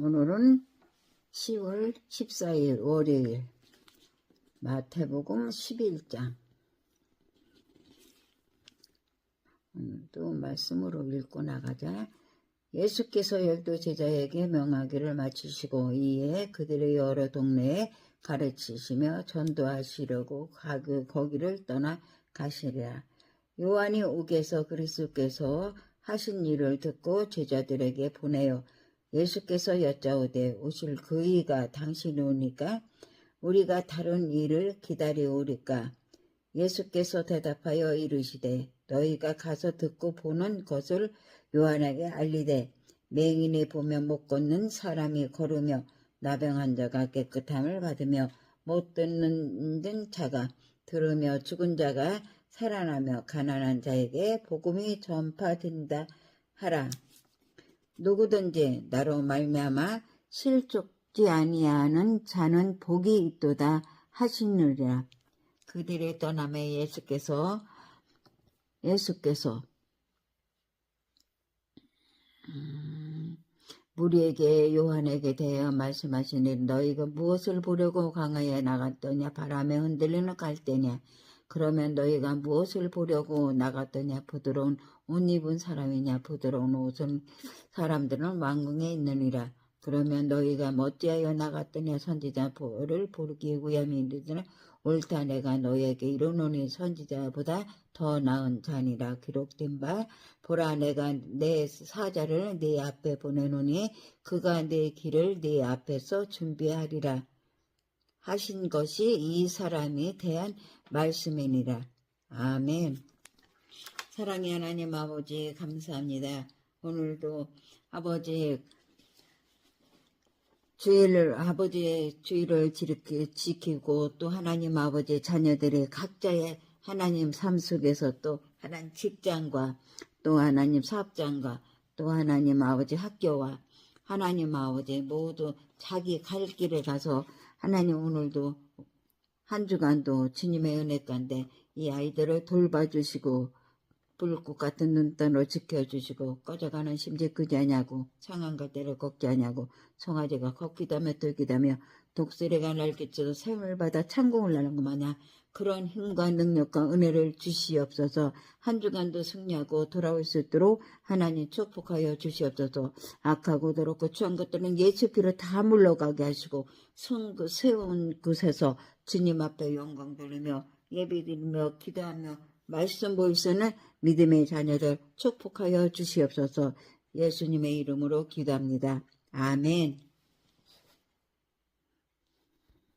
오늘은 10월 14일 월요일 마태복음 11장. 오늘도 말씀으로 읽고 나가자. 예수께서 열두 제자에게 명하기를 마치시고 이에 그들의 여러 동네에 가르치시며 전도하시려고 가그 거기를 떠나 가시리라. 요한이 옥에서 그리스도께서 하신 일을 듣고 제자들에게 보내요 예수께서 여짜오되 오실 그이가 당신이 오니까 우리가 다른 일을 기다려오리까? 예수께서 대답하여 이르시되 너희가 가서 듣고 보는 것을 요한에게 알리되 맹인이 보며 못 걷는 사람이 걸으며 나병한 자가 깨끗함을 받으며 못 듣는 자가 들으며 죽은 자가 살아나며 가난한 자에게 복음이 전파된다 하라 누구든지 나로 말미암아 실족지 아니하는 자는 복이 있도다 하시느니라. 그들의 떠남에 예수께서 예수께서 음, 우리에게 요한에게 대하여 말씀하시니 너희가 무엇을 보려고 강하에 나갔더냐 바람에 흔들리는 갈대냐 그러면 너희가 무엇을 보려고 나갔더냐? 부드러운 옷 입은 사람이냐? 부드러운 옷은 사람들은 왕궁에 있느니라. 그러면 너희가 멋지하여 나갔더냐? 선지자 보를 부르기 위함이 이르더라. 옳다 내가 너희에게 이르노니 선지자보다 더 나은 자니라. 기록된 바 보라 내가 내 사자를 네 앞에 보내노니 그가 내 길을 네 앞에서 준비하리라 하신 것이 이 사람이 대한 말씀이니라. 아멘. 사랑의 하나님 아버지 감사합니다. 오늘도 아버지 주일을 아버지의 지르게 지키고 또 하나님 아버지 자녀들이 각자의 하나님 삶 속에서 또 하나님 직장과 또 하나님 사업장과 또 하나님 아버지 학교와 하나님 아버지 모두 자기 갈 길에 가서 하나님 오늘도 한 주간도 주님의 은혜 가운데 이 아이들을 돌봐주시고 불꽃 같은 눈떠로 지켜주시고 꺼져가는 심지 끄지 아냐고 상한 갈대를 걷지 아냐고 송아지가 걷기다며 들기다며 독수리가 날개쳐서 샘을 받아 창공을 나는 것 마냥 그런 힘과 능력과 은혜를 주시옵소서. 한 주간도 승리하고 돌아올 수 있도록 하나님 축복하여 주시옵소서. 악하고 더럽고 추한 것들은 예수 피로 다 물러가게 하시고 성그 세운 곳에서 주님 앞에 영광 돌리며 예배 드리며 기도하며 말씀 보이시는 믿음의 자녀들 축복하여 주시옵소서. 예수님의 이름으로 기도합니다. 아멘